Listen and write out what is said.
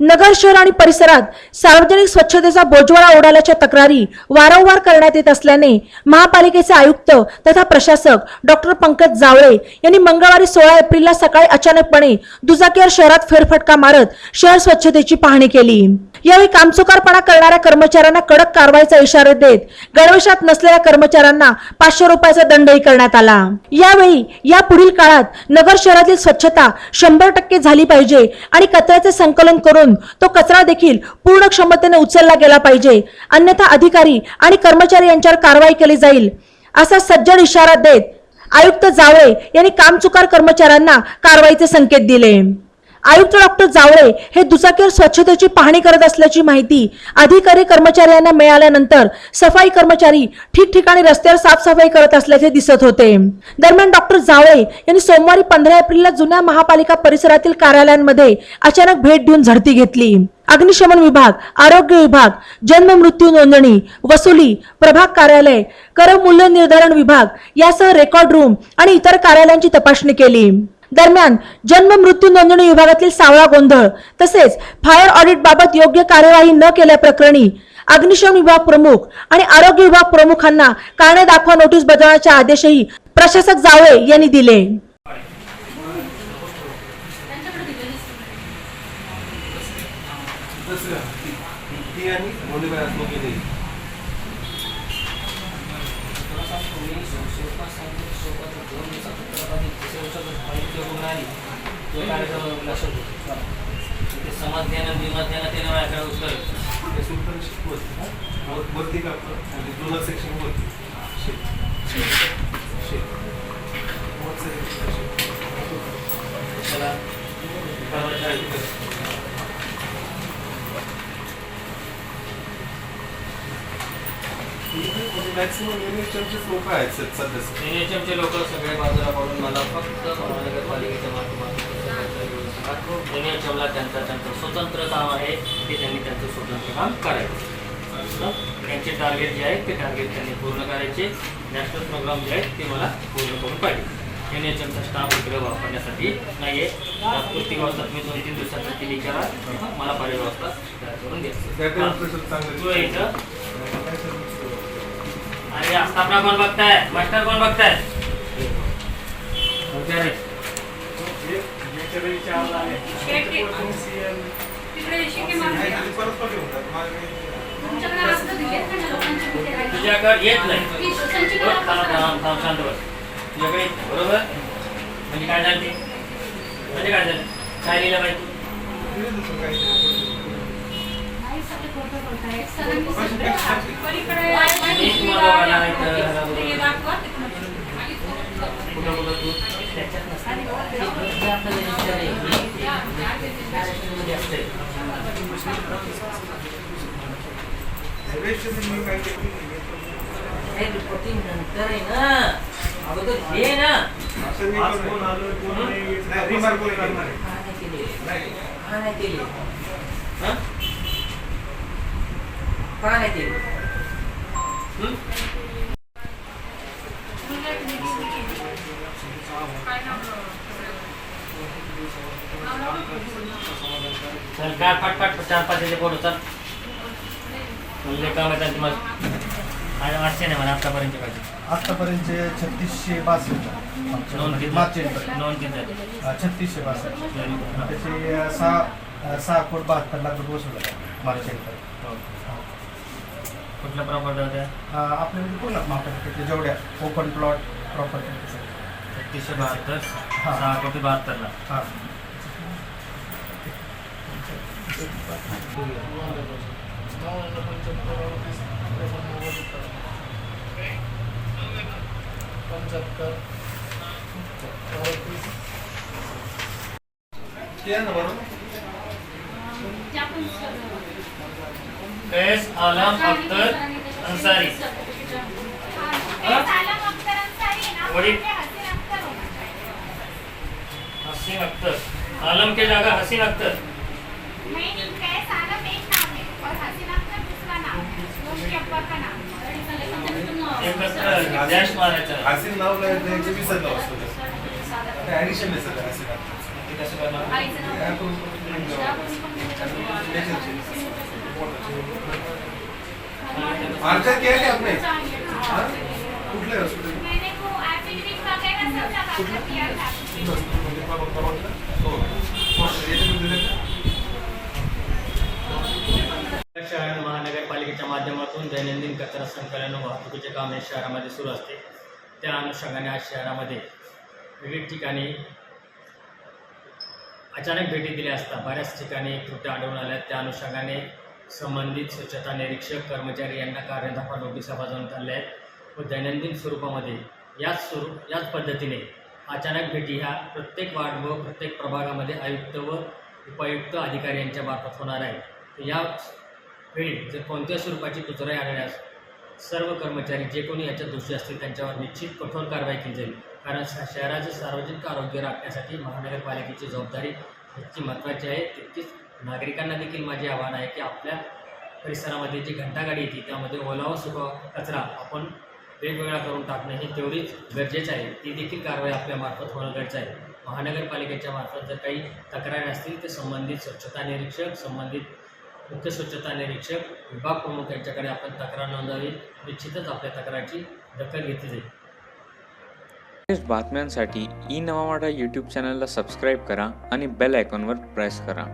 नगर शहर आणि परिसरात सार्वजनिक स्वच्छतेचा बोजवारा उडाल्याच्या तक्रारी वारंवार करण्यात येत असल्याने महापालिकेचे आयुक्त तथा प्रशासक डॉक्टर पंकज जावळे यांनी मंगळवारी सोळा एप्रिलला सकाळी अचानकपणे दुचाकीवर शहरात फेरफटका मारत शहर स्वच्छतेची पाहणी केली. यावेळी कामचुकारपणा करणाऱ्या कर्मचाऱ्यांना कडक कारवाईचा इशारा देत गणवेशात नसलेल्या कर्मचाऱ्यांना पाचशे रुपयाचा दंडही करण्यात आला. यावेळी या पुढील काळात नगर शहरातील स्वच्छता शंभर टक्के झाली पाहिजे आणि कचऱ्याचे संकलन करून तो कचरा देखील पूर्ण क्षमतेने उचलला गेला पाहिजे. अन्यथा अधिकारी आणि कर्मचारी यांच्यावर कारवाई केली जाईल असा सज्जड इशारा देत आयुक्त जावळे यांनी कामचुकार कर्मचाऱ्यांना कारवाईचे संकेत दिले. आयुक्त डॉक्टर जावळे हे दुचाकीवर स्वच्छतेची पाहणी करत असल्याची माहिती अधिकारी कर्मचाऱ्यांना मिळाल्यानंतर सफाई कर्मचारी ठिकठिकाणी रस्त्यावर साफसफाई करत असल्याचे दिसत होते. दरम्यान डॉक्टर जावळे यांनी सोमवारी पंधरा एप्रिलला जुन्या महापालिका परिसरातील कार्यालयांमध्ये अचानक भेट देऊन झडती घेतली. अग्निशमन विभाग आरोग्य विभाग जन्म मृत्यू नोंदणी वसुली प्रभाग कार्यालय कर मूल्य निर्धारण विभाग यासह रेकॉर्ड रूम आणि इतर कार्यालयांची तपासणी केली. दरम्यान जन्म मृत्यू नोंदणी विभागातील सावळा गोंधळ तसेच फायर ऑडिट बाबत योग्य कार्यवाही न केल्याप्रकरणी अग्निशमन विभाग प्रमुख आणि आरोग्य विभाग प्रमुखांना कारणे दाखवा नोटीस बजावण्याचे आदेशही प्रशासक जावळे यांनी दिले. दुसरं ती ती आणि गोंडीबाई आत्महत्या केली समजण्यानं बिमजण्यानं कार्यक्रम माझ्याकडे उत्तर ते सुपरशिप होती वर- वरती का म्हणजे जुनं सेक्शन वरती शेत शेत वरचं section. त्याला परवाच्या इथं. इथे म्हणजे मॅक्सिमम युनिटचे लोक आहेत सदस्य एनएचएमचे लोक सगळे बाजूला पडून मला फक्त महानगरपालिकेच्या माध्यमातून एनएचएमला त्यांचा त्यांचं स्वतंत्र काम आहे ते त्यांनी त्यांचं स्वतंत्र काम करायचं? त्यांचे टार्गेट जे आहेत ते टार्गेट त्यांनी पूर्ण करायचे. नॅशनल प्रोग्राम जे आहेत ते मला पूर्ण करून पाहिजे. एन एच एमचा स्टाफ इकडे वापरण्यासाठी नाही आहे तात्पुरती व्यवस्था तुम्ही दोन तीन दिवसासाठी विचारा. मला पर्याय व्यवस्था तयार करून द्या. तू इथं आणि आस्थापना कोण बघताय मास्टर कोण बघताय हुशार आहे. तिकडे शिके नाही, मारते ते परत परत येऊन जातात. मागे तुमच्याकडे असतं दिलेत ना लोकांचे कुठे राहिले. तुझ्याकडे येत नाही ती त्यांची बघ, कला थांब, कसं थांब, थांब, शांत बस तुझ्याकडे येत नाही, बरोबर? म्हणजे काय झालं ते म्हणजे काय झालं काय लिहिलं पाहिजे नंतर आहे ना अगोदर हे ना नाही, केली नाही. का नाही केले हं? का नाही केले हं? चल काय फटफट चार पाच याचे फोटो चल म्हणले काम आहे तुम्हाला आणि आठशे नाही मला आतापर्यंत पाहिजे आतापर्यंतचे छत्तीसशे बासष्ट नोंद किती मागचे नोंद किती झाली? छत्तीसशे बासष्ट. त्याचे अं, सहा अं, सहा कोट बहात्तर लाख रुपये वसूल हो. कुठल्या प्रॉपर्टी होत्या आपल्याकडे पूर्ण महापालिकेचे जेवढ्या ओपन प्लॉट प्रॉपर्टी छत्तीसशे बहात्तर हा. सहा कोटी बहात्तरला हाँ ते कैस आलम अख्तर अंसारी. हा? वडील. हसीन अख्तर आलम के जागा हसीन अख्तर. हसीन नाव विसरलं असतो ऍडिशन हसीन ते मार्कर क्या है आपने हाँ? कुठले हॉस्पिटल? हो. शहर महानगरपालिकेच्या माध्यमातून दैनंदिन कचरा संकलन व वाहतुकीचे काम हे शहरामध्ये सुरू असते त्या अनुषंगाने आज शहरामध्ये विविध ठिकाणी अचानक भेटी दिल्या असता बऱ्याच ठिकाणी त्रुट्या आढळून आल्या त्या अनुषंगाने संबंधित स्वच्छता निरीक्षक कर्मचारी यांना कार्यदफा नोटिसा बजावण्यात आल्या आहेत. व दैनंदिन स्वरूपामध्ये याच स्वरूप याच पद्धतीने अचानक भेटी ह्या प्रत्येक वार्ड व प्रत्येक प्रभागामध्ये आयुक्त व उपायुक्त अधिकारी यांच्या मार्फत होणार आहे तर या वेळी जर कोणत्या स्वरूपाची कुचराई आढळल्यास सर्व कर्मचारी जे कोणी याच्यात दोषी असतील त्यांच्यावर निश्चित कठोर कारवाई केली जाईल. कारण शहराचे सार्वजनिक आरोग्य राखण्यासाठी महानगरपालिकेची जबाबदारी जितकी महत्त्वाची आहे तितकीच नागरिकांना देखील माझे आव्हान आहे की आपल्या परिसरामध्ये जी घंटागाडी येते त्यामध्ये ओलावा सुका कचरा आपण वेगवेगळा करून टाकणं हे तेवढीच गरजेचं आहे. ती देखील कारवाई आपल्यामार्फत होणं गरजेचं आहे. महानगरपालिकेच्या मार्फत जर काही तक्रारी असतील तर संबंधित स्वच्छता निरीक्षक संबंधित मुख्य स्वच्छता निरीक्षक विभाग प्रमुख यांच्याकडे आपण तक्रार नोंदवावी. निश्चितच आपल्या तक्रारीची दखल घेतली जाईल. लेटेस्ट बातम्यांसाठी ई नवा यूट्यूब चॅनलला सबस्क्राईब करा आणि बेल आयकॉनवर प्रेस करा.